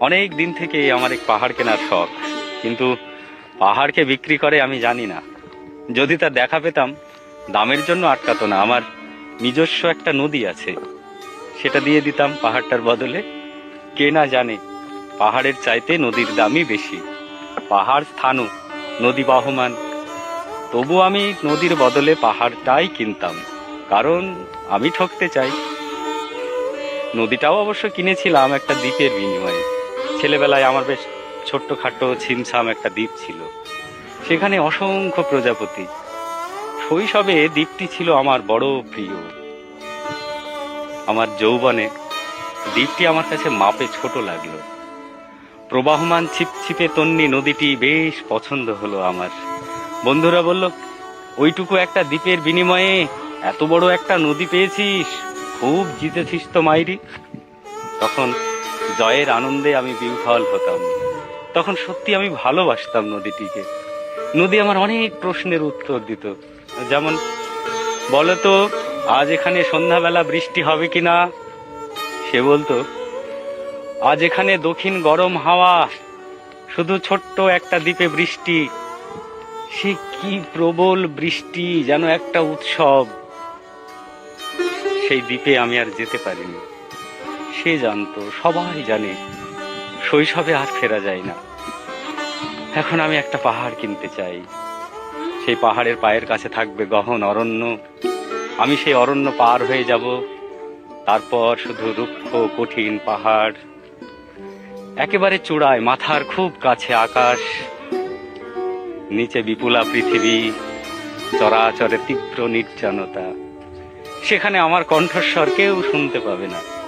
অনেক দিন থেকে আমার এক পাহাড় কেনার শখ। কিন্তু পাহাড়কে বিক্রি করে আমি জানি না। যদি তা দেখা পেতাম, দামের জন্য আটকাতো না। আমার নিজস্ব একটা নদী আছে। সেটা দিয়ে দিতাম পাহাড়টার বদলে। কে না জানে, পাহাড়ের চাইতে নদীর দামই বেশি। পাহাড় স্থানও নদী বহমান। তবু আমি নদীর বদলে পাহাড়টাই কিনতাম। কারণ আমি ঠকতে চাই। নদীটাও অবশ্য কিনেছিলাম একটা দ্বীপের বিনিময়ে। ছেলেবেলায় আমার বেশ ছোট্ট ছোট্টখাটো ছিমছাম একটা দ্বীপ ছিল। সেখানে অসংখ্য প্রজাপতি। শৈশবে দ্বীপটি ছিল আমার বড় প্রিয়। আমার যৌবনে দ্বীপটি আমার কাছে মাপে ছোট লাগল। প্রবাহমান ছিপছিপে তন্নি নদীটি বেশ পছন্দ হলো আমার। বন্ধুরা বলল, ওইটুকু একটা দ্বীপের বিনিময়ে এত বড় একটা নদী পেয়েছিস। খুব জিতেছিস তো মাইরি। তখন জয়ের আনন্দে আমি বিহ্বল হতাম। তখন সত্যি আমি ভালোবাসতাম নদীটিকে। নদী আমার অনেক প্রশ্নের উত্তর দিত। যেমন, বলতো, আজ এখানে সন্ধ্যাবেলা বৃষ্টি হবে কি না সে বলতো, আজ এখানে দক্ষিণ গরম হাওয়া, শুধু ছোট্ট একটা দ্বীপে বৃষ্টি। সে কি প্রবল বৃষ্টি, যেন একটা উৎসব। সেই দ্বীপে আমি আর যেতে পারিনি। সে জানতো, সবাই জানে, শৈশবে আর ফেরা যায় না। এখন আমি একটা পাহাড় কিনতে চাই। সেই পাহাড়ের পায়ের কাছে থাকবে গহন অরণ্য। আমি সেই অরণ্য পার হয়ে যাব। তারপর শুধু রুক্ষ, কঠিন পাহাড়। একেবারে চূড়ায়, মাথার খুব কাছে আকাশ। নিচে বিপুলা পৃথিবী, চরাচরে তীব্র নির্জনতা। সেখানে আমার কণ্ঠস্বর কেউ শুনতে পাবে না।